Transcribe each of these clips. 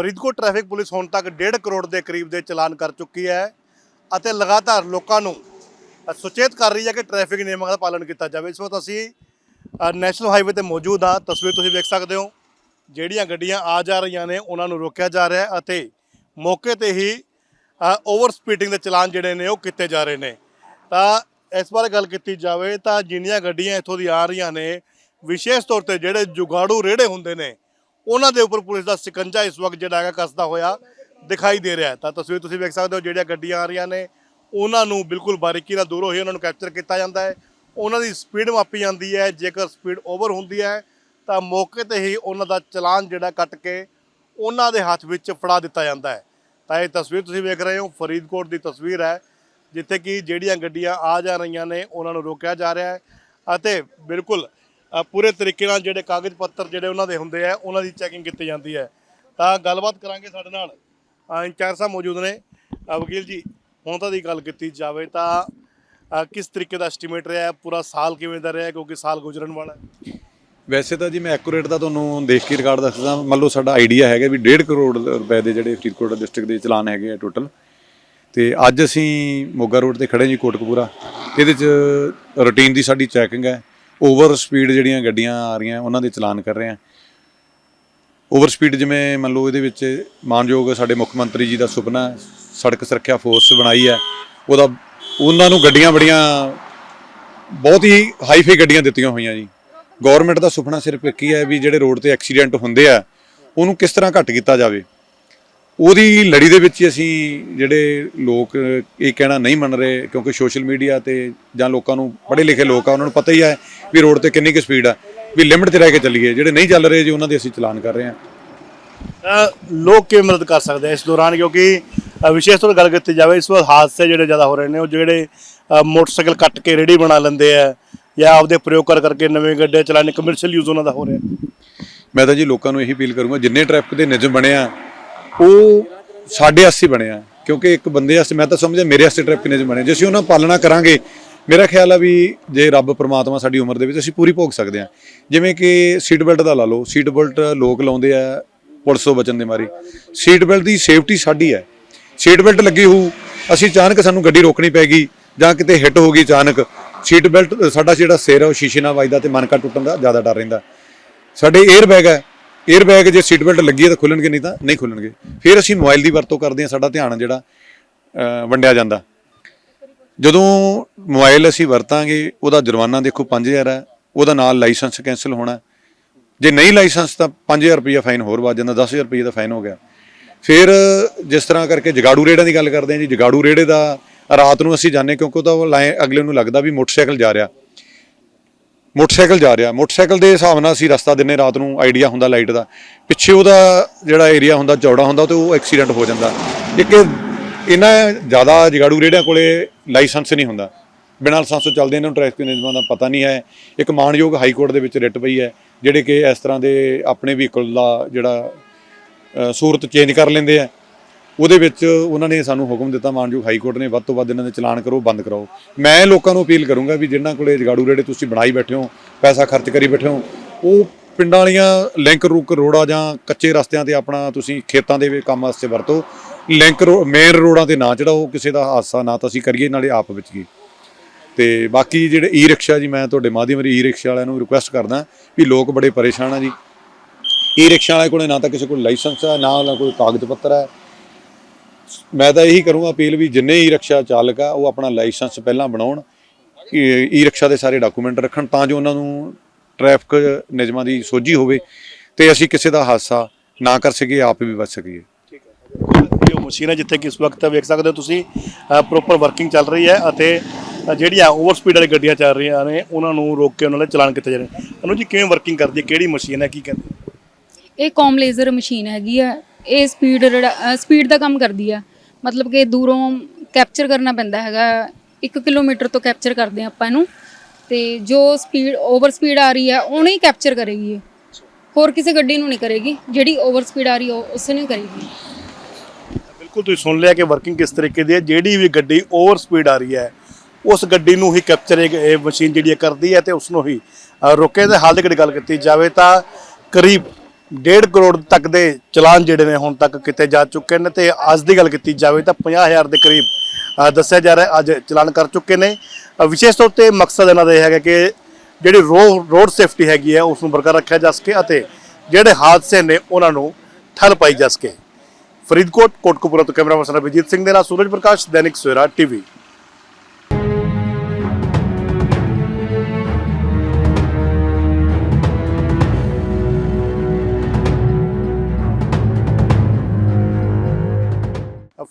Faridkot traffic police ਹੁਣ ਤੱਕ 1.5 ਕਰੋੜ ਦੇ ਕਰੀਬ ਦੇ ਚਲਾਨ ਕਰ ਚੁੱਕੀ ਹੈ ਅਤੇ ਲਗਾਤਾਰ ਲੋਕਾਂ ਨੂੰ ਸੁਚੇਤ ਕਰ ਰਹੀ ਹੈ ਕਿ ਟ੍ਰੈਫਿਕ ਨਿਯਮਾਂ ਦਾ ਪਾਲਣ ਕੀਤਾ ਜਾਵੇ। ਇਸ ਵਕਤ ਅਸੀਂ ਨੈਸ਼ਨਲ ਹਾਈਵੇ ਤੇ ਮੌਜੂਦ ਹਾਂ। ਤਸਵੀਰ ਤੁਸੀਂ ਵੇਖ ਸਕਦੇ ਹੋ। ਜਿਹੜੀਆਂ ਗੱਡੀਆਂ ਆ ਜਾ ਰਹੀਆਂ ਨੇ, ਉਹਨਾਂ ਨੂੰ ਰੋਕਿਆ ਜਾ ਰਿਹਾ ਹੈ ਅਤੇ ਮੌਕੇ ਤੇ ਹੀ ਓਵਰ ਸਪੀਡਿੰਗ ਦੇ ਚਲਾਨ ਜਿਹੜੇ ਨੇ, ਉਹ ਕੀਤੇ ਜਾ ਰਹੇ ਨੇ। ਤਾਂ ਇਸ ਬਾਰੇ ਗੱਲ ਕੀਤੀ ਜਾਵੇ ਤਾਂ ਜਿੰਨੀਆਂ ਗੱਡੀਆਂ ਇੱਥੋਂ ਦੀ ਆ ਰਹੀਆਂ ਨੇ, ਵਿਸ਼ੇਸ਼ ਤੌਰ ਤੇ ਜਿਹੜੇ ਜੁਗਾੜੂ ਰੇੜੇ ਹੁੰਦੇ ਨੇ ਉਹਨਾਂ ਦੇ ਉੱਪਰ ਪੁਲਿਸ ਦਾ ਸਿਕੰਜਾ ਇਸ ਵਕਤ ਜਿਹੜਾ ਹੈਗਾ ਕੱਸਦਾ ਹੋਇਆ ਦਿਖਾਈ ਦੇ ਰਿਹਾ ਤਾਂ ਤਸਵੀਰ ਤੁਸੀਂ ਵੇਖ ਸਕਦੇ ਹੋ ਜਿਹੜੀਆਂ ਗੱਡੀਆਂ ਆ ਰਹੀਆਂ ਨੇ, ਉਹਨਾਂ ਨੂੰ ਬਿਲਕੁਲ ਬਾਰੀਕੀ ਨਾਲ ਦੂਰੋਂ ਹੀ ਉਹਨਾਂ ਨੂੰ ਕੈਪਚਰ ਕੀਤਾ ਜਾਂਦਾ ਹੈ। ਉਹਨਾਂ ਦੀ ਸਪੀਡ ਮਾਪੀ ਜਾਂਦੀ ਹੈ, ਜੇਕਰ ਸਪੀਡ ਓਵਰ ਹੁੰਦੀ ਹੈ, ਤਾਂ ਮੌਕੇ ਤੇ ਹੀ ਉਹਨਾਂ ਦਾ ਚਲਾਨ ਜਿਹੜਾ ਕੱਟ ਕੇ ਉਹਨਾਂ ਦੇ ਹੱਥ ਵਿੱਚ ਫੜਾ ਦਿੱਤਾ ਜਾਂਦਾ ਹੈ। ਤਾਂ ਇਹ ਤਸਵੀਰ ਤੁਸੀਂ ਵੇਖ ਰਹੇ ਹੋ, ਫਰੀਦਕੋਟ ਦੀ ਤਸਵੀਰ ਹੈ, ਜਿੱਥੇ ਕਿ ਜਿਹੜੀਆਂ ਗੱਡੀਆਂ ਆ ਜਾ ਰਹੀਆਂ ਨੇ, ਉਹਨਾਂ ਨੂੰ ਰੋਕਿਆ ਜਾ ਰਿਹਾ ਹੈ ਅਤੇ ਬਿਲਕੁਲ ਪੂਰੇ ਤਰੀਕੇ ਨਾਲ ਜਿਹੜੇ ਕਾਗਜ਼ ਪੱਤਰ ਜਿਹੜੇ ਉਹਨਾਂ ਦੇ ਹੁੰਦੇ ਆ, ਉਹਨਾਂ ਦੀ ਚੈਕਿੰਗ ਕੀਤੀ ਜਾਂਦੀ ਹੈ। ਤਾਂ ਗੱਲਬਾਤ ਕਰਾਂਗੇ ਸਾਡੇ ਨਾਲ। ਇੰਚਾਰਜ ਸਾਹਿਬ ਮੌਜੂਦ ਨੇ। ਵਕੀਲ ਜੀ, ਹੁਣ ਤਾਂ ਦੀ ਗੱਲ ਕੀਤੀ ਜਾਵੇ ਤਾਂ ਕਿਸ ਤਰੀਕੇ ਦਾ ਐਸਟੀਮੇਟ ਰਿਹਾ? ਪੂਰਾ ਸਾਲ ਕਿਵੇਂ ਦਾ ਰਿਹਾ? ਕਿਉਂਕਿ ਸਾਲ ਗੁਜ਼ਰਨ ਵਾਲਾ ਹੈ। ਵੈਸੇ ਤਾਂ ਜੀ ਮੈਂ ਐਕੂਰੇਟ ਦਾ ਤੁਹਾਨੂੰ ਦੇਖ ਕੇ ਰਿਕਾਰਡ ਦੱਸਦਾ। ਮੰਨ ਲਓ ਸਾਡਾ ਆਈਡੀਆ ਹੈਗਾ ਵੀ 1.5 ਕਰੋੜ ਰੁਪਏ ਦੇ ਜਿਹੜੇ ਫਰੀਦਕੋਟ ਡਿਸਟ੍ਰਿਕਟ ਦੇ ਚਲਾਨ ਹੈਗੇ ਆ ਟੋਟਲ ਤੇ ਅੱਜ ਅਸੀਂ ਮੋਗਾ ਰੋਡ ਤੇ ਖੜੇ ਜੀ ਕੋਟਕਪੂਰਾ। ਇਹਦੇ 'ਚ ਰੂਟੀਨ ਦੀ ਸਾਡੀ ਚੈਕਿੰਗ ਹੈ। ਓਵਰ ਸਪੀਡ ਜਿਹੜੀਆਂ ਗੱਡੀਆਂ ਆ ਰਹੀਆਂ, ਉਹਨਾਂ ਦੇ ਚਲਾਨ ਕਰ ਰਹੇ ਆ। ਓਵਰ ਸਪੀਡ ਜਿਵੇਂ ਮੰਨ ਲਓ ਇਹਦੇ ਵਿੱਚ ਮਾਨਯੋਗ ਸਾਡੇ ਮੁੱਖ ਮੰਤਰੀ ਜੀ ਦਾ ਸੁਪਨਾ ਸੜਕ ਸੁਰੱਖਿਆ ਫੋਰਸ ਬਣਾਈ ਹੈ, ਉਹਦਾ ਉਹਨਾਂ ਨੂੰ ਗੱਡੀਆਂ ਬੜੀਆਂ, ਬਹੁਤ ਹੀ ਹਾਈਫਾਈ ਗੱਡੀਆਂ ਦਿੱਤੀਆਂ ਹੋਈਆਂ ਜੀ। ਗਵਰਨਮੈਂਟ ਦਾ ਸੁਪਨਾ ਸਿਰਫ ਇੱਕ ਹੀ ਹੈ ਵੀ ਜਿਹੜੇ ਰੋਡ ਤੇ ਐਕਸੀਡੈਂਟ ਹੁੰਦੇ ਆ, ਉਹਨੂੰ ਕਿਸ ਤਰ੍ਹਾਂ ਘੱਟ ਕੀਤਾ ਜਾਵੇ। ਉਹਦੀ ਲੜੀ ਦੇ ਵਿੱਚ ਹੀ ਅਸੀਂ ਜਿਹੜੇ ਲੋਕ, ਇਹ ਕਹਿਣਾ ਨਹੀਂ ਮੰਨ ਰਹੇ ਕਿਉਂਕਿ ਸੋਸ਼ਲ ਮੀਡੀਆ ਤੇ ਜਾਂ ਲੋਕਾਂ ਨੂੰ, ਪੜ੍ਹੇ ਲਿਖੇ ਲੋਕ ਆ, ਉਹਨਾਂ ਨੂੰ ਪਤਾ ਹੀ ਹੈ ਵੀ ਰੋਡ ਤੇ ਕਿੰਨੀ ਕੁ ਸਪੀਡ ਆ ਵੀ ਲਿਮਟ 'ਚ ਰਹਿ ਕੇ ਚੱਲੀਏ। ਜਿਹੜੇ ਨਹੀਂ ਚੱਲ ਰਹੇ ਜੀ ਉਹਨਾਂ ਦੇ ਅਸੀਂ ਚਲਾਨ ਕਰ ਰਹੇ ਹਾਂ। ਲੋਕ ਕਿਵੇਂ ਮਦਦ ਕਰ ਸਕਦੇ ਆ ਇਸ ਦੌਰਾਨ? ਕਿਉਂਕਿ ਵਿਸ਼ੇਸ਼ ਤੌਰ ਤੇ ਗੱਲ ਕੀਤੀ ਜਾਵੇ ਇਸ ਵਾਰ ਹਾਦਸੇ ਜਿਹੜੇ ਜ਼ਿਆਦਾ ਹੋ ਰਹੇ ਨੇ ਉਹ ਜਿਹੜੇ ਮੋਟਰਸਾਈਕਲ ਕੱਟ ਕੇ ਰੇੜੀ ਬਣਾ ਲੈਂਦੇ ਆ ਜਾਂ ਆਪਦੇ ਪ੍ਰਯੋਗ ਕਰ ਕਰਕੇ ਨਵੇਂ ਗੱਡੇ ਚਲਾਣੇ ਕਮਰਸ਼ੀਅਲ ਯੂਜ਼ ਉਹਨਾਂ ਦਾ ਹੋ ਰਿਹਾ। ਮੈਂ ਤਾਂ ਜੀ ਲੋਕਾਂ ਨੂੰ ਇਹੀ ਅਪੀਲ ਕਰੂੰਗਾ ਜਿੰਨੇ ਟ੍ਰੈਫਿਕ ਦੇ ਨਿਯਮ ਬਣੇ ਆ ਉਹ ਸਾਡੇ ਵਾਸਤੇ ਬਣੇ ਆ। ਕਿਉਂਕਿ ਇੱਕ ਬੰਦੇ ਵਾਸਤੇ ਮੈਂ ਤਾਂ ਸਮਝਿਆ ਮੇਰੇ ਵਾਸਤੇ ਟ੍ਰੈਫਿਕ ਨਿਯਮ ਬਣੇ ਜੇ ਅਸੀਂ ਉਹਨਾਂ ਪਾਲਣਾ ਕਰਾਂਗੇ ਮੇਰਾ ਖਿਆਲ ਆ ਵੀ ਜੇ ਰੱਬ ਪ੍ਰਮਾਤਮਾ ਸਾਡੀ ਉਮਰ ਦੇ ਵਿੱਚ ਅਸੀਂ ਪੂਰੀ ਭੋਗ ਸਕਦੇ ਆ ਜਿਵੇਂ ਕਿ ਸੀਟ ਬੈਲਟ ਦਾ ਲਾ ਲਓ, ਸੀਟ ਬੈਲਟ ਲੋਕ ਲਾਉਂਦੇ ਆ ਪੁਲਿਸ ਤੋਂ ਬਚਣ ਦੇ ਮਾਰੀ। ਸੀਟ ਬੈਲਟ ਦੀ ਸੇਫਟੀ ਸਾਡੀ ਹੈ। ਸੀਟ ਬੈਲਟ ਲੱਗੀ ਹੋਊ, ਅਸੀਂ ਅਚਾਨਕ ਸਾਨੂੰ ਗੱਡੀ ਰੋਕਣੀ ਪੈਗੀ ਜਾਂ ਕਿਤੇ ਹਿੱਟ ਹੋ ਗਈ ਅਚਾਨਕ, ਸੀਟ ਬੈਲਟ ਸਾਡਾ ਜਿਹੜਾ ਸਿਰ ਹੈ ਉਹ ਸ਼ੀਸ਼ੇ ਨਾਲ ਵੱਜਦਾ ਤੇ ਮਨਕਾ ਟੁੱਟਣ ਦਾ ਜ਼ਿਆਦਾ ਡਰ ਰਹਿੰਦਾ। ਸਾਡੇ 에ਅਰ ਬੈਗ ਹੈ। 에ਅਰ ਬੈਗ ਜੇ ਸੀਟ ਬੈਲਟ ਲੱਗੀ ਹੈ ਤਾਂ ਖੁੱਲਣਗੇ, ਨਹੀਂ ਤਾਂ ਨਹੀਂ ਖੁੱਲਣਗੇ। ਫਿਰ ਅਸੀਂ ਮੋਬਾਈਲ ਦੀ ਵਰਤੋਂ ਕਰਦੇ ਹਾਂ, ਸਾਡਾ ਧਿਆਨ ਜਿਹੜਾ ਵੰਡਿਆ ਜਾਂਦਾ। ਜਦੋਂ ਮੋਬਾਈਲ ਅਸੀਂ ਵਰਤਾਂਗੇ, ਉਹਦਾ ਜੁਰਮਾਨਾ ਦੇਖੋ 5000 ਹੈ, ਉਹਦਾ ਨਾਲ ਲਾਇਸੈਂਸ ਕੈਨਸਲ ਹੋਣਾ ਜੇ ਨਹੀਂ ਲਾਇਸੈਂਸ ਤਾਂ 5000 ਰੁਪਏ ਫਾਈਨ ਹੋਰ ਵੱਜ ਜਾਂਦਾ 10000 ਰੁਪਏ ਦਾ ਫਾਈਨ ਹੋ ਗਿਆ। ਫਿਰ ਜਿਸ ਤਰ੍ਹਾਂ ਕਰਕੇ ਜਗਾੜੂ ਰੇੜਿਆਂ ਦੀ ਗੱਲ ਕਰਦੇ ਹਾਂ ਜੀ, ਜਗਾੜੂ ਰੇੜੇ ਦਾ ਰਾਤ ਨੂੰ ਅਸੀਂ ਜਾਂਦੇ ਕਿਉਂਕਿ ਉਹਦਾ ਲਾਏ ਅਗਲੇ ਨੂੰ ਲੱਗਦਾ ਵੀ ਮੋਟਰਸਾਈਕਲ ਜਾ ਰਿਹਾ। ਮੋਟਰਸਾਈਕਲ ਜਾ ਰਿਹਾ, ਮੋਟਰਸਾਈਕਲ ਦੇ ਹਿਸਾਬ ਨਾਲ ਅਸੀਂ ਰਸਤਾ ਦਿੰਨੇ ਰਾਤ ਨੂੰ, ਆਈਡੀਆ ਹੁੰਦਾ ਲਾਈਟ ਦਾ। ਪਿੱਛੇ ਉਹਦਾ ਜਿਹੜਾ ਏਰੀਆ ਹੁੰਦਾ, ਚੌੜਾ ਹੁੰਦਾ, ਤੇ ਉਹ ਐਕਸੀਡੈਂਟ ਹੋ ਜਾਂਦਾ। ਇੱਕ ਇਹਨਾਂ ਜ਼ਿਆਦਾ ਜਗਾੜੂ ਰੇੜਿਆਂ ਕੋਲੇ ਲਾਇਸੈਂਸ ਨਹੀਂ ਹੁੰਦਾ। ਬਿਨਾਂ ਲਾਇਸੈਂਸ ਤੋਂ ਚੱਲਦੇ ਇਹਨਾਂ ਨੂੰ ਟ੍ਰੈਫਿਕ ਨਿਯਮਾਂ ਦਾ ਪਤਾ ਨਹੀਂ ਹੈ। ਇੱਕ ਮਾਨਯੋਗ ਹਾਈ ਕੋਰਟ ਦੇ ਵਿੱਚ ਰਿਟ ਪਈ ਹੈ, ਜਿਹੜੇ ਕਿ ਇਸ ਤਰ੍ਹਾਂ ਦੇ ਆਪਣੇ ਵਹੀਕਲ ਦਾ ਜਿਹੜਾ ਸੂਰਤ ਚੇਂਜ ਕਰ ਲੈਂਦੇ ਆ। ਉਹਦੇ ਵਿੱਚ ਉਹਨਾਂ ਨੇ ਸਾਨੂੰ ਹੁਕਮ ਦਿੱਤਾ, ਮਾਨਯੋਗ ਹਾਈ ਕੋਰਟ ਨੇ ਵੱਧ ਤੋਂ ਵੱਧ ਇਹਨਾਂ ਦੇ ਚਲਾਨ ਕਰੋ, ਬੰਦ ਕਰਾਓ। ਮੈਂ ਲੋਕਾਂ ਨੂੰ ਅਪੀਲ ਕਰੂੰਗਾ ਵੀ ਜਿਨ੍ਹਾਂ ਕੋਲੇ ਜਗਾੜੂ ਰੇੜੇ ਤੁਸੀਂ ਬਣਾਈ ਬੈਠੇ ਹੋ, ਪੈਸਾ ਖਰਚ ਕਰੀ ਬੈਠੇ ਹੋ, ਉਹ ਪਿੰਡਾਂ ਵਾਲੀਆਂ ਲਿੰਕ ਰੁਕ ਰੋੜਾ ਜਾਂ ਕੱਚੇ ਰਸਤਿਆਂ ਤੇ ਆਪਣਾ ਤੁਸੀਂ ਖੇਤਾਂ ਦੇ ਕੰਮ ਵਾਸਤੇ ਵਰਤੋ। ਲਿੰਕ ਮੇਨ ਰੋਡਾਂ ਤੇ ਨਾ ਚੜਾਓ ਕਿਸੇ ਦਾ ਹਾਦਸਾ ਨਾ, ਤਾਂ ਅਸੀਂ ਕਰੀਏ ਨਾਲੇ ਆਪ ਵਿੱਚ ਗਏ ਤੇ ਬਾਕੀ ਜਿਹੜੇ ਈ ਰਿਕਸ਼ਾ ਜੀ, ਮੈਂ ਤੁਹਾਡੇ ਮਾਧਿਅਮ ਰਾਹੀਂ ਈ ਰਿਕਸ਼ਾ ਵਾਲਿਆਂ ਨੂੰ ਰਿਕੁਐਸਟ ਕਰਦਾ ਵੀ ਲੋਕ ਬੜੇ ਪਰੇਸ਼ਾਨ ਆ ਜੀ। ਈ ਰਿਕਸ਼ਾ ਵਾਲੇ ਕੋਲੇ ਨਾ ਤਾਂ ਕਿਸੇ ਕੋਲ ਲਾਇਸੈਂਸ ਹੈ ਨਾ ਉਹਨਾਂ ਕੋਲ ਕਾਗਜ਼ ਪੱਤਰ ਹੈ ਮੈਂ ਤਾਂ ਇਹੀ ਕਰੂੰਗਾ ਅਪੀਲ ਵੀ ਜਿੰਨੇ ਈ ਰਿਕਸ਼ਾ ਚਾਲਕ ਆ, ਉਹ ਆਪਣਾ ਲਾਇਸੈਂਸ ਪਹਿਲਾਂ ਬਣਾਉਣ। ਈ ਰਿਕਸ਼ਾ ਦੇ ਸਾਰੇ ਡਾਕੂਮੈਂਟ ਰੱਖਣ ਤਾਂ ਜੋ ਉਹਨਾਂ ਨੂੰ ਟ੍ਰੈਫਿਕ ਨਿਯਮਾਂ ਦੀ ਸੋਝੀ ਹੋਵੇ ਤੇ ਅਸੀਂ ਕਿਸੇ ਦਾ ਹਾਦਸਾ ਨਾ ਕਰ ਸਕੀਏ, ਆਪ ਵੀ ਬਚ ਸਕੀਏ। ਇਹ ਉਹ ਮਸ਼ੀਨ ਹੈ ਜਿੱਥੇ ਕਿ ਇਸ ਵਕਤ ਵੇਖ ਸਕਦੇ ਹੋ ਤੁਸੀਂ ਪ੍ਰੋਪਰ ਵਰਕਿੰਗ ਚੱਲ ਰਹੀ ਹੈ ਅਤੇ ਜਿਹੜੀਆਂ ਓਵਰ ਸਪੀਡ ਵਾਲੀ ਗੱਡੀਆਂ ਚੱਲ ਰਹੀਆਂ ਨੇ, ਉਹਨਾਂ ਨੂੰ ਰੋਕ ਕੇ ਉਹਨਾਂ ਦੇ ਚਲਾਨ ਕੀਤੇ ਜਾ ਰਹੇ ਅਨੂ ਜੀ, ਕਿਵੇਂ ਵਰਕਿੰਗ ਕਰਦੀ ਹੈ? ਕਿਹੜੀ ਮਸ਼ੀਨ ਹੈ? ਕੀ ਕਹਿੰਦੇ? ਇਹ ਕੌਮ ਲੇਜ਼ਰ ਮਸ਼ੀਨ ਹੈਗੀ ਆ। ਇਹ ਸਪੀਡ ਸਪੀਡ ਦਾ ਕੰਮ ਕਰਦੀ ਆ। ਮਤਲਬ ਕਿ ਦੂਰੋਂ ਕੈਪਚਰ ਕਰਨਾ ਪੈਂਦਾ ਹੈਗਾ। 1 ਕਿਲੋਮੀਟਰ ਤੋਂ ਕੈਪਚਰ ਕਰਦੇ ਆ ਆਪਾਂ ਇਹਨੂੰ। ਤੇ ਜੋ ਸਪੀਡ ਓਵਰ ਸਪੀਡ ਆ ਰਹੀ ਹੈ ਉਹਨੇ ਹੀ ਕੈਪਚਰ ਕਰੇਗੀ ਇਹ। ਹੋਰ ਕਿਸੇ ਗੱਡੀ ਨੂੰ ਨਹੀਂ ਕਰੇਗੀ। ਜਿਹੜੀ ਓਵਰ ਸਪੀਡ ਆ ਰਹੀ ਹੈ ਉਹ ਉਸੇ ਨੂੰ ਹੀ ਕਰੇਗੀ। ਬਿਲਕੁਲ ਤੁਸੀਂ ਸੁਣ ਲਿਆ ਕਿ ਵਰਕਿੰਗ ਕਿਸ ਤਰੀਕੇ ਦੀ ਹੈ ਜਿਹੜੀ ਵੀ ਗੱਡੀ ਓਵਰ ਸਪੀਡ ਆ ਰਹੀ ਹੈ ਉਸ ਗੱਡੀ ਨੂੰ ਹੀ ਕੈਪਚਰ ਇਹ ਮਸ਼ੀਨ ਜਿਹੜੀ ਹੈ ਕਰਦੀ ਹੈ ਤੇ ਉਸ ਨੂੰ ਹੀ ਅ, ਰੋਕੇ ਦੇ ਹਾਲ ਦੀ ਗੱਲ ਕੀਤੀ ਜਾਵੇ ਤਾਂ ਕਰੀਬ 1.5 ਕਰੋੜ ਤੱਕ ਦੇ ਚਲਾਨ ਜਿਹੜੇ ਨੇ ਹੁਣ ਤੱਕ ਕੀਤੇ ਜਾ ਚੁੱਕੇ ਨੇ ਤੇ ਅੱਜ ਦੀ ਗੱਲ ਕੀਤੀ ਜਾਵੇ ਤਾਂ 50000 ਦੇ ਕਰੀਬ ਦੱਸਿਆ ਜਾ ਰਿਹਾ ਅੱਜ ਚਲਾਨ ਕਰ ਚੁੱਕੇ ਨੇ। ਵਿਸ਼ੇਸ਼ ਤੌਰ ਤੇ ਮਕਸਦ ਇਹਨਾਂ ਦਾ ਇਹ ਹੈਗਾ ਕਿ ਜਿਹੜੀ ਰੋਡ ਸੇਫਟੀ ਹੈਗੀ ਹੈ ਉਸ ਨੂੰ ਬਰਕਰਾਰ ਰੱਖਿਆ ਜਾ ਸਕੇ ਅਤੇ ਜਿਹੜੇ ਹਾਦਸੇ ਨੇ ਉਹਨਾਂ ਨੂੰ ਠੱਲ ਪਾਈ ਜਾ ਸਕੇ। ਫਰੀਦਕੋਟ, ਕੋਟਕਪੂਰਾ ਤੋਂ ਕੈਮਰਾ ਪਰਸਨ ਅਭਿਜੀਤ ਸਿੰਘ ਦੇ ਨਾਲ Suraj Prakash, Dainik Savera, TV.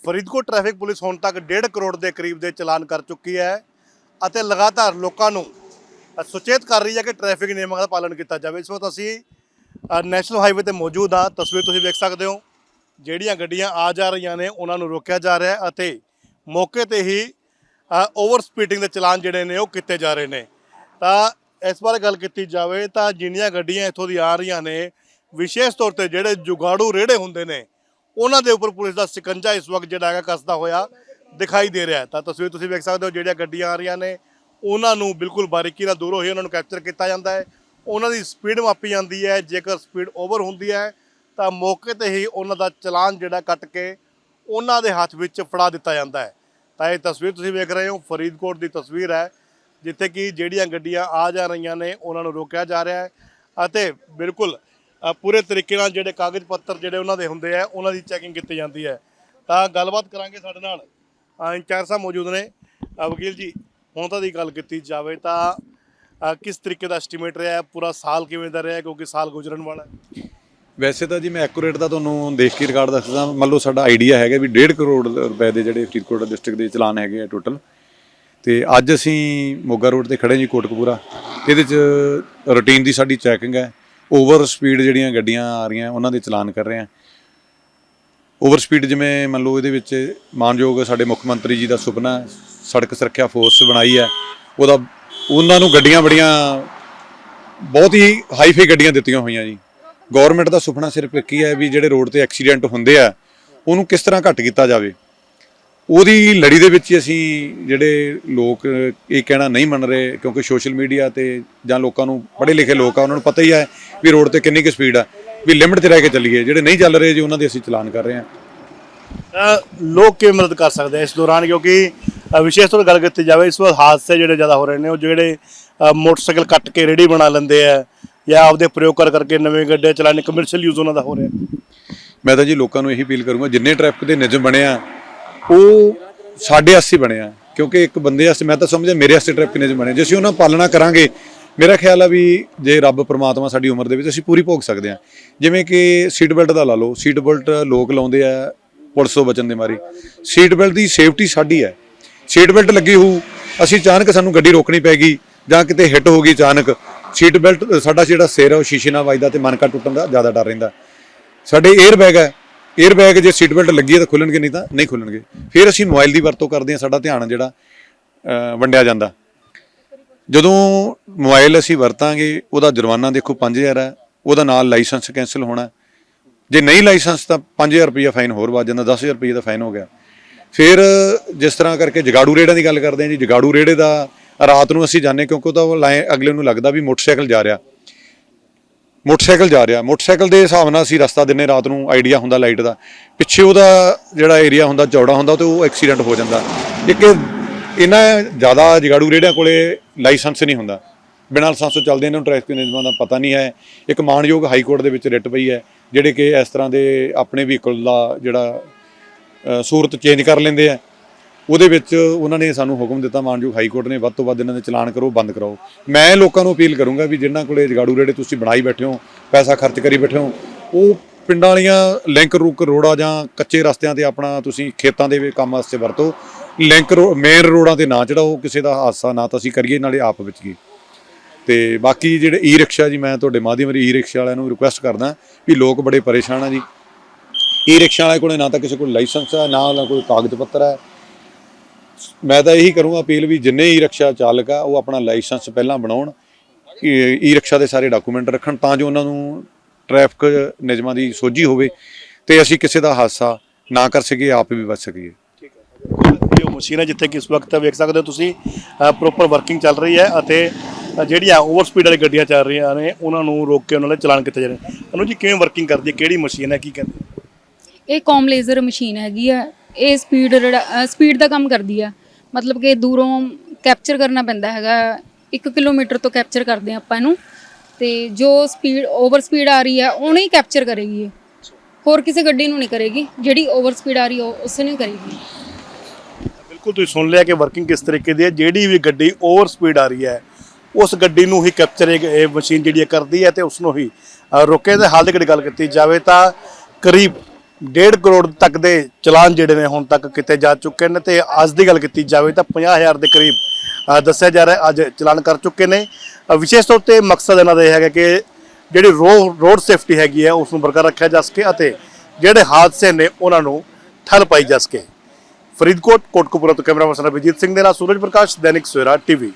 Faridkot traffic police ਹੁਣ ਤੱਕ 1.5 ਕਰੋੜ ਦੇ ਕਰੀਬ ਦੇ ਚਲਾਨ ਕਰ ਚੁੱਕੀ ਹੈ ਅਤੇ ਲਗਾਤਾਰ ਲੋਕਾਂ ਨੂੰ ਸੁਚੇਤ ਕਰ ਰਹੀ ਹੈ ਕਿ ਟ੍ਰੈਫਿਕ ਨਿਯਮਾਂ ਦਾ ਪਾਲਣ ਕੀਤਾ ਜਾਵੇ। ਇਸ ਵਕਤ ਅਸੀਂ ਨੈਸ਼ਨਲ ਹਾਈਵੇ ਤੇ ਮੌਜੂਦ ਹਾਂ। ਤਸਵੀਰ ਤੁਸੀਂ ਵੇਖ ਸਕਦੇ ਹੋ। ਜਿਹੜੀਆਂ ਗੱਡੀਆਂ ਆ ਜਾ ਰਹੀਆਂ ਨੇ, ਉਹਨਾਂ ਨੂੰ ਰੋਕਿਆ ਜਾ ਰਿਹਾ ਹੈ ਅਤੇ ਮੌਕੇ ਤੇ ਹੀ ਓਵਰ ਸਪੀਡਿੰਗ ਦੇ ਚਲਾਨ ਜਿਹੜੇ ਨੇ ਉਹ ਕੀਤੇ ਜਾ ਰਹੇ ਨੇ। ਤਾਂ ਇਸ ਬਾਰੇ ਗੱਲ ਕੀਤੀ ਜਾਵੇ ਤਾਂ ਜਿੰਨੀਆਂ ਗੱਡੀਆਂ ਇੱਥੋਂ ਦੀ ਆ ਰਹੀਆਂ ਨੇ, ਵਿਸ਼ੇਸ਼ ਤੌਰ ਤੇ ਜਿਹੜੇ ਜੁਗਾੜੂ ਰੇੜੇ ਹੁੰਦੇ ਨੇ, ਉਹਨਾਂ ਦੇ ਉੱਪਰ ਪੁਲਿਸ ਦਾ ਸਿਕੰਜਾ ਇਸ ਵਕਤ ਜਿਹੜਾ ਹੈਗਾ ਕੱਸਦਾ ਹੋਇਆ ਦਿਖਾਈ ਦੇ ਰਿਹਾ ਤਾਂ ਤਸਵੀਰ ਤੁਸੀਂ ਵੇਖ ਸਕਦੇ ਹੋ ਜਿਹੜੀਆਂ ਗੱਡੀਆਂ ਆ ਰਹੀਆਂ ਨੇ, ਉਹਨਾਂ ਨੂੰ ਬਿਲਕੁਲ ਬਾਰੀਕੀ ਨਾਲ ਦੂਰੋਂ ਹੀ ਉਹਨਾਂ ਨੂੰ ਕੈਪਚਰ ਕੀਤਾ ਜਾਂਦਾ ਹੈ। ਉਹਨਾਂ ਦੀ ਸਪੀਡ ਮਾਪੀ ਜਾਂਦੀ ਹੈ, ਜੇਕਰ ਸਪੀਡ ਓਵਰ ਹੁੰਦੀ ਹੈ ਤਾਂ ਮੌਕੇ ਤੇ ਹੀ ਉਹਨਾਂ ਦਾ ਚਲਾਨ ਜਿਹੜਾ ਕੱਟ ਕੇ ਉਹਨਾਂ ਦੇ ਹੱਥ ਵਿੱਚ ਫੜਾ ਦਿੱਤਾ ਜਾਂਦਾ ਹੈ। ਤਾਂ ਇਹ ਤਸਵੀਰ ਤੁਸੀਂ ਵੇਖ ਰਹੇ ਹੋ, ਫਰੀਦਕੋਟ ਦੀ ਤਸਵੀਰ ਹੈ, ਜਿੱਥੇ ਕਿ ਜਿਹੜੀਆਂ ਗੱਡੀਆਂ ਆ ਜਾ ਰਹੀਆਂ ਨੇ, ਉਹਨਾਂ ਨੂੰ ਰੋਕਿਆ ਜਾ ਰਿਹਾ ਹੈ ਅਤੇ ਬਿਲਕੁਲ ਪੂਰੇ ਤਰੀਕੇ ਨਾਲ ਜਿਹੜੇ ਕਾਗਜ਼ ਪੱਤਰ ਜਿਹੜੇ ਉਹਨਾਂ ਦੇ ਹੁੰਦੇ ਆ, ਉਹਨਾਂ ਦੀ ਚੈਕਿੰਗ ਕੀਤੀ ਜਾਂਦੀ ਹੈ। ਤਾਂ ਗੱਲਬਾਤ ਕਰਾਂਗੇ ਸਾਡੇ ਨਾਲ। ਇੰਚਾਰਜ ਸਾਹਿਬ ਮੌਜੂਦ ਨੇ। ਵਕੀਲ ਜੀ, ਹੁਣ ਤਾਂ ਦੀ ਗੱਲ ਕੀਤੀ ਜਾਵੇ ਤਾਂ ਕਿਸ ਤਰੀਕੇ ਦਾ ਐਸਟੀਮੇਟ ਰਿਹਾ ਪੂਰਾ ਸਾਲ ਕਿਵੇਂ ਦਾ ਰਿਹਾ ਕਿਉਂਕਿ ਸਾਲ ਗੁਜ਼ਰਨ ਵਾਲਾ ਹੈ। ਵੈਸੇ ਤਾਂ ਜੀ ਮੈਂ ਐਕੂਰੇਟ ਦਾ ਤੁਹਾਨੂੰ ਦੇਖ ਕੇ ਰਿਕਾਰਡ ਦੱਸਦਾ ਮੰਨ ਲਓ ਸਾਡਾ ਆਈਡੀਆ ਹੈਗਾ ਵੀ 1.5 ਕਰੋੜ ਰੁਪਏ ਦੇ ਜਿਹੜੇ ਫਰੀਦਕੋਟ ਡਿਸਟ੍ਰਿਕਟ ਦੇ ਚਲਾਨ ਹੈਗੇ ਆ ਟੋਟਲ ਤੇ ਅੱਜ ਅਸੀਂ ਮੋਗਾ ਰੋਡ ਤੇ ਖੜੇ ਜੀ ਕੋਟਕਪੂਰਾ। ਇਹਦੇ ਚ ਰੂਟੀਨ ਦੀ ਸਾਡੀ ਚੈਕਿੰਗ ਹੈ। ਓਵਰ ਸਪੀਡ ਜਿਹੜੀਆਂ ਗੱਡੀਆਂ ਆ ਰਹੀਆਂ, ਉਹਨਾਂ ਦੇ ਚਲਾਨ ਕਰ ਰਹੇ ਆ ਓਵਰ ਸਪੀਡ ਜਿਵੇਂ ਮੰਨ ਲਓ ਇਹਦੇ ਵਿੱਚ ਮਾਨਯੋਗ ਸਾਡੇ ਮੁੱਖ ਮੰਤਰੀ ਜੀ ਦਾ ਸੁਪਨਾ ਸੜਕ ਸੁਰੱਖਿਆ ਫੋਰਸ ਬਣਾਈ ਹੈ। ਉਹਦਾ ਉਹਨਾਂ ਨੂੰ ਗੱਡੀਆਂ ਬੜੀਆਂ ਬਹੁਤ ਹੀ ਹਾਈਫਾਈ ਗੱਡੀਆਂ ਦਿੱਤੀਆਂ ਹੋਈਆਂ ਜੀ। ਗਵਰਨਮੈਂਟ ਦਾ ਸੁਪਨਾ ਸਿਰਫ ਇੱਕ ਹੀ ਹੈ ਵੀ ਜਿਹੜੇ ਰੋਡ ਤੇ ਐਕਸੀਡੈਂਟ ਹੁੰਦੇ ਆ, ਉਹਨੂੰ ਕਿਸ ਤਰ੍ਹਾਂ ਘੱਟ ਕੀਤਾ ਜਾਵੇ। ਉਹਦੀ ਲੜੀ ਦੇ ਵਿੱਚ ਹੀ ਅਸੀਂ ਜਿਹੜੇ ਲੋਕ, ਇਹ ਕਹਿਣਾ ਨਹੀਂ ਮੰਨ ਰਹੇ ਕਿਉਂਕਿ ਸੋਸ਼ਲ ਮੀਡੀਆ ਤੇ ਜਾਂ ਲੋਕਾਂ ਨੂੰ, ਪੜ੍ਹੇ ਲਿਖੇ ਲੋਕ ਆ, ਉਹਨਾਂ ਨੂੰ ਪਤਾ ਹੀ ਹੈ ਵੀ ਰੋਡ ਤੇ ਕਿੰਨੀ ਕੁ ਸਪੀਡ ਆ, ਵੀ ਲਿਮਟ 'ਚ ਰਹਿ ਕੇ ਚੱਲੀਏ। ਜਿਹੜੇ ਨਹੀਂ ਚੱਲ ਰਹੇ ਜੀ, ਉਹਨਾਂ ਦੇ ਅਸੀਂ ਚਲਾਨ ਕਰ ਰਹੇ ਹਾਂ। ਲੋਕ ਕਿਵੇਂ ਮਦਦ ਕਰ ਸਕਦੇ ਆ ਇਸ ਦੌਰਾਨ? ਕਿਉਂਕਿ ਵਿਸ਼ੇਸ਼ ਤੌਰ ਗੱਲ ਕੀਤੀ ਜਾਵੇ, ਇਸ ਵਾਰ ਹਾਦਸੇ ਜਿਹੜੇ ਜ਼ਿਆਦਾ ਹੋ ਰਹੇ ਨੇ, ਉਹ ਜਿਹੜੇ ਮੋਟਰਸਾਈਕਲ ਕੱਟ ਕੇ ਰੇੜੀ ਬਣਾ ਲੈਂਦੇ ਆ ਜਾਂ ਆਪਦੇ ਪ੍ਰਯੋਗ ਕਰ ਕਰਕੇ ਨਵੇਂ ਗੱਡੇ ਚਲਾਣੇ ਕਮਰਸ਼ੀਅਲ ਯੂਜ਼ ਉਹਨਾਂ ਦਾ ਹੋ ਰਿਹਾ। ਮੈਂ ਤਾਂ ਜੀ ਲੋਕਾਂ ਨੂੰ ਇਹੀ ਅਪੀਲ ਕਰੂੰਗਾ, ਜਿੰਨੇ ਟ੍ਰੈਫਿਕ ਦੇ ਨਿਯਮ ਬਣੇ ਆ, ਉਹ ਸਾਡੇ ਵਾਸਤੇ ਬਣੇ ਆ। ਕਿਉਂਕਿ ਇੱਕ ਬੰਦੇ ਵਾਸਤੇ, ਮੈਂ ਤਾਂ ਸਮਝਿਆ ਮੇਰੇ ਵਾਸਤੇ ਟ੍ਰੈਫਿਕ ਨਿਯਮ ਬਣੇ। ਜੇ ਅਸੀਂ ਉਹਨਾਂ ਪਾਲਣਾ ਕਰਾਂਗੇ, ਮੇਰਾ ਖਿਆਲ ਆ ਵੀ ਜੇ ਰੱਬ ਪ੍ਰਮਾਤਮਾ ਸਾਡੀ ਉਮਰ ਦੇ ਵਿੱਚ, ਅਸੀਂ ਪੂਰੀ ਭੋਗ ਸਕਦੇ ਹਾਂ ਜਿਵੇਂ ਕਿ ਸੀਟ ਬੈਲਟ ਦਾ ਲਾ ਲਓ ਸੀਟ ਬੈਲਟ ਲੋਕ ਲਾਉਂਦੇ ਆ ਪੁਲਿਸ ਤੋਂ ਬਚਣ ਦੇ ਮਾਰੀ। ਸੀਟ ਬੈਲਟ ਦੀ ਸੇਫਟੀ ਸਾਡੀ ਹੈ ਸੀਟ ਬੈਲਟ ਲੱਗੀ ਹੋਊ, ਅਸੀਂ ਅਚਾਨਕ ਸਾਨੂੰ ਗੱਡੀ ਰੋਕਣੀ ਪੈਗੀ ਜਾਂ ਕਿਤੇ ਹਿੱਟ ਹੋ ਗਈ ਅਚਾਨਕ ਸੀਟ ਬੈਲਟ, ਸਾਡਾ ਜਿਹੜਾ ਸਿਰ ਹੈ ਉਹ ਸ਼ੀਸ਼ੇ ਨਾਲ ਵੱਜਦਾ ਤੇ ਮਨਕਾ ਟੁੱਟਣ ਦਾ ਜ਼ਿਆਦਾ ਡਰ ਰਹਿੰਦਾ। ਸਾਡੇ 에ਅਰ ਬੈਗ ਹੈ। 에ਅਰ ਬੈਗ ਜੇ ਸੀਟ ਬੈਲਟ ਲੱਗੀ ਹੈ ਤਾਂ ਖੁੱਲਣਗੇ, ਨਹੀਂ ਤਾਂ ਨਹੀਂ ਖੁੱਲਣਗੇ। ਫਿਰ ਅਸੀਂ ਮੋਬਾਈਲ ਦੀ ਵਰਤੋਂ ਕਰਦੇ ਹਾਂ, ਸਾਡਾ ਧਿਆਨ ਜਿਹੜਾ ਵੰਡਿਆ ਜਾਂਦਾ। ਜਦੋਂ ਮੋਬਾਈਲ ਅਸੀਂ ਵਰਤਾਂਗੇ, ਉਹਦਾ ਜੁਰਮਾਨਾ ਦੇਖੋ 5000 ਹੈ, ਉਹਦਾ ਨਾਲ ਲਾਇਸੈਂਸ ਕੈਨਸਲ ਹੋਣਾ। ਜੇ ਨਹੀਂ ਲਾਇਸੈਂਸ ਤਾਂ 5000 ਰੁਪਏ ਫਾਈਨ ਹੋਰ ਵੱਜ ਜਾਂਦਾ 10000 ਰੁਪਏ ਦਾ ਫਾਈਨ ਹੋ ਗਿਆ। ਫਿਰ ਜਿਸ ਤਰ੍ਹਾਂ ਕਰਕੇ ਜਗਾੜੂ ਰੇੜਿਆਂ ਦੀ ਗੱਲ ਕਰਦੇ ਹਾਂ ਜੀ, ਜਗਾੜੂ ਰੇੜੇ ਦਾ ਰਾਤ ਨੂੰ ਅਸੀਂ ਜਾਂਦੇ ਕਿਉਂਕਿ ਉਹਦਾ ਲਾਈਨ ਅਗਲੇ ਨੂੰ ਲੱਗਦਾ ਵੀ ਮੋਟਰਸਾਈਕਲ ਜਾ ਰਿਹਾ। ਮੋਟਰਸਾਈਕਲ ਜਾ ਰਿਹਾ। ਮੋਟਰਸਾਈਕਲ ਦੇ ਹਿਸਾਬ ਨਾਲ ਅਸੀਂ ਰਸਤਾ ਦਿੰਨੇ ਰਾਤ ਨੂੰ ਆਈਡੀਆ ਹੁੰਦਾ ਲਾਈਟ ਦਾ। ਪਿੱਛੇ ਉਹਦਾ ਜਿਹੜਾ ਏਰੀਆ ਹੁੰਦਾ, ਚੌੜਾ ਹੁੰਦਾ, ਤੇ ਉਹ ਐਕਸੀਡੈਂਟ ਹੋ ਜਾਂਦਾ। ਇੱਕ ਇਹਨਾਂ ਜ਼ਿਆਦਾ ਜਗਾੜੂ ਰੇੜਿਆਂ ਕੋਲੇ ਲਾਇਸੈਂਸ ਨਹੀਂ ਹੁੰਦਾ। ਬਿਨਾਂ ਲਾਇਸੈਂਸ ਤੋਂ ਚੱਲਦੇ ਇਹਨਾਂ ਨੂੰ ਟ੍ਰੈਫਿਕ ਨਿਯਮਾਂ ਦਾ ਪਤਾ ਨਹੀਂ ਹੈ। ਇੱਕ ਮਾਨਯੋਗ ਹਾਈ ਕੋਰਟ ਦੇ ਵਿੱਚ ਰਿਟ ਪਈ ਹੈ, ਜਿਹੜੇ ਕਿ ਇਸ ਤਰ੍ਹਾਂ ਦੇ ਆਪਣੇ ਵਹੀਕਲ ਦਾ ਜਿਹੜਾ ਸੂਰਤ ਚੇਂਜ ਕਰ ਲੈਂਦੇ ਆ। ਉਹਦੇ ਵਿੱਚ ਉਹਨਾਂ ਨੇ ਸਾਨੂੰ ਹੁਕਮ ਦਿੱਤਾ, ਮਾਨਯੋਗ ਹਾਈ ਕੋਰਟ ਨੇ, ਵੱਧ ਤੋਂ ਵੱਧ ਇਹਨਾਂ ਦੇ ਚਲਾਨ ਕਰੋ, ਬੰਦ ਕਰਾਓ। ਮੈਂ ਲੋਕਾਂ ਨੂੰ ਅਪੀਲ ਕਰੂੰਗਾ ਵੀ ਜਿਨ੍ਹਾਂ ਕੋਲੇ ਜਗਾੜੂ ਰੇੜੇ ਤੁਸੀਂ ਬਣਾਈ ਬੈਠੇ ਹੋ, ਪੈਸਾ ਖਰਚ ਕਰੀ ਬੈਠੇ ਹੋ, ਉਹ ਪਿੰਡਾਂ ਵਾਲੀਆਂ ਲਿੰਕ ਰੁਕ ਰੋੜਾ ਜਾਂ ਕੱਚੇ ਰਸਤਿਆਂ ਤੇ ਆਪਣਾ ਤੁਸੀਂ ਖੇਤਾਂ ਦੇ ਵੀ ਕੰਮ ਵਾਸਤੇ ਵਰਤੋ, ਲਿੰਕ ਮੇਨ ਰੋਡਾਂ ਤੇ ਨਾ ਚੜਾਓ, ਕਿਸੇ ਦਾ ਹਾਦਸਾ ਨਾ ਤਾਂ ਅਸੀਂ ਕਰੀਏ, ਨਾਲੇ ਆਪ ਵਿੱਚ ਗਏ ਤੇ ਬਾਕੀ ਜਿਹੜੇ ਈ ਰਿਕਸ਼ਾ ਜੀ, ਮੈਂ ਤੁਹਾਡੇ ਮਾਧਿਅਮ ਰਾਹੀਂ ਈ ਰਿਕਸ਼ਾ ਵਾਲਿਆਂ ਨੂੰ ਰਿਕੁਐਸਟ ਕਰਦਾ ਵੀ ਲੋਕ ਬੜੇ ਪਰੇਸ਼ਾਨ ਆ ਜੀ। ਈ ਰਿਕਸ਼ਾ ਵਾਲੇ ਕੋਲੇ ਨਾ ਤਾਂ ਕਿਸੇ ਕੋਲ ਲਾਇਸੈਂਸ ਹੈ ਨਾ ਉਹਨਾਂ ਕੋਲ ਕਾਗਜ਼ ਪੱਤਰ ਹੈ ਮੈਂ ਤਾਂ ਇਹੀ ਕਰੂੰਗਾ ਅਪੀਲ ਵੀ ਜਿੰਨੇ ਈ ਰਿਕਸ਼ਾ ਚਾਲਕ ਆ ਉਹ ਆਪਣਾ ਲਾਇਸੈਂਸ ਪਹਿਲਾਂ ਬਣਾਉਣ ਈ ਰਿਕਸ਼ਾ ਦੇ ਸਾਰੇ ਡਾਕੂਮੈਂਟ ਰੱਖਣ ਤਾਂ ਜੋ ਉਹਨਾਂ ਨੂੰ ਟ੍ਰੈਫਿਕ ਨਿਯਮਾਂ ਦੀ ਸੋਝੀ ਹੋਵੇ ਤੇ ਅਸੀਂ ਕਿਸੇ ਦਾ ਹਾਦਸਾ ਨਾ ਕਰ ਸਕੀਏ ਆਪ ਵੀ ਬਚ ਸਕੀਏ। ਇਹ ਉਹ ਮਸ਼ੀਨ ਹੈ ਜਿੱਥੇ ਕਿ ਇਸ ਵਕਤ ਵੇਖ ਸਕਦੇ ਹੋ ਤੁਸੀਂ ਪ੍ਰੋਪਰ ਵਰਕਿੰਗ ਚੱਲ ਰਹੀ ਹੈ ਅਤੇ ਜਿਹੜੀਆਂ ਓਵਰ ਸਪੀਡ ਵਾਲੀ ਗੱਡੀਆਂ ਚੱਲ ਰਹੀਆਂ ਨੇ ਉਹਨਾਂ ਨੂੰ ਰੋਕ ਕੇ ਉਹਨਾਂ ਦੇ ਚਲਾਨ ਕੀਤੇ ਜਾ ਰਹੇ ਅਨੂ ਜੀ ਕਿਵੇਂ ਵਰਕਿੰਗ ਕਰਦੀ ਹੈ? ਕਿਹੜੀ ਮਸ਼ੀਨ ਹੈ? ਕੀ ਕਹਿੰਦੇ? ਇਹ ਕੌਮ ਲੇਜ਼ਰ ਮਸ਼ੀਨ ਹੈਗੀ ਆ ਇਹ ਸਪੀਡ ਜਿਹੜਾ ਸਪੀਡ ਦਾ ਕੰਮ ਕਰਦੀ ਆ। ਮਤਲਬ ਕਿ ਦੂਰੋਂ ਕੈਪਚਰ ਕਰਨਾ ਪੈਂਦਾ ਹੈਗਾ। 1 ਕਿਲੋਮੀਟਰ ਤੋਂ ਕੈਪਚਰ ਕਰਦੇ ਆ ਆਪਾਂ ਇਹਨੂੰ। ਤੇ ਜੋ ਸਪੀਡ ਓਵਰ ਸਪੀਡ ਆ ਰਹੀ ਹੈ ਉਹਨੇ ਹੀ ਕੈਪਚਰ ਕਰੇਗੀ ਇਹ। ਹੋਰ ਕਿਸੇ ਗੱਡੀ ਨੂੰ ਨਹੀਂ ਕਰੇਗੀ। ਜਿਹੜੀ ਓਵਰ ਸਪੀਡ ਆ ਰਹੀ ਹੈ ਉਹ ਉਸੇ ਨੂੰ ਹੀ ਕਰੇਗੀ। ਬਿਲਕੁਲ ਤੁਸੀਂ ਸੁਣ ਲਿਆ ਕਿ ਵਰਕਿੰਗ ਕਿਸ ਤਰੀਕੇ ਦੀ ਹੈ। ਜਿਹੜੀ ਵੀ ਗੱਡੀ ਓਵਰ ਸਪੀਡ ਆ ਰਹੀ ਹੈ ਉਸ ਗੱਡੀ ਨੂੰ ਹੀ ਕੈਪਚਰ ਇਹ ਮਸ਼ੀਨ ਜਿਹੜੀ ਹੈ ਕਰਦੀ ਹੈ ਤੇ ਉਸ ਨੂੰ ਹੀ ਅ, ਰੋਕੇ ਦੇ ਹਾਲ ਦੀ ਘੜੀ ਗੱਲ ਕੀਤੀ ਜਾਵੇ ਤਾਂ ਕਰੀਬ 1.5 ਕਰੋੜ ਤੱਕ ਦੇ ਚਲਾਨ ਜਿਹੜੇ ਨੇ ਹੁਣ ਤੱਕ ਕੀਤੇ ਜਾ ਚੁੱਕੇ ਨੇ ਤੇ ਅੱਜ ਦੀ ਗੱਲ ਕੀਤੀ ਜਾਵੇ ਤਾਂ 50000 ਦੇ ਕਰੀਬ ਦੱਸਿਆ ਜਾ ਰਿਹਾ ਅੱਜ ਚਲਾਨ ਕਰ ਚੁੱਕੇ ਨੇ। ਵਿਸ਼ੇਸ਼ ਤੌਰ ਤੇ ਮਕਸਦ ਇਹਨਾਂ ਦਾ ਇਹ ਹੈਗਾ ਕਿ ਜਿਹੜੀ ਰੋਡ ਸੇਫਟੀ ਹੈਗੀ ਹੈ ਉਸ ਨੂੰ ਬਰਕਰਾਰ ਰੱਖਿਆ ਜਾ ਸਕੇ ਅਤੇ ਜਿਹੜੇ ਹਾਦਸੇ ਨੇ ਉਹਨਾਂ ਨੂੰ ਠੱਲ ਪਾਈ ਜਾ ਸਕੇ। ਫਰੀਦਕੋਟ, ਕੋਟਕਪੂਰਾ ਤੋਂ ਕੈਮਰਾ ਪਰਸਨ ਅਭਿਜੀਤ ਸਿੰਘ ਦੇ ਨਾਲ ਸੂਰਜ ਪ੍ਰਕਾਸ਼, ਦੈਨਿਕ ਸਵੇਰਾ ਟੀਵੀ।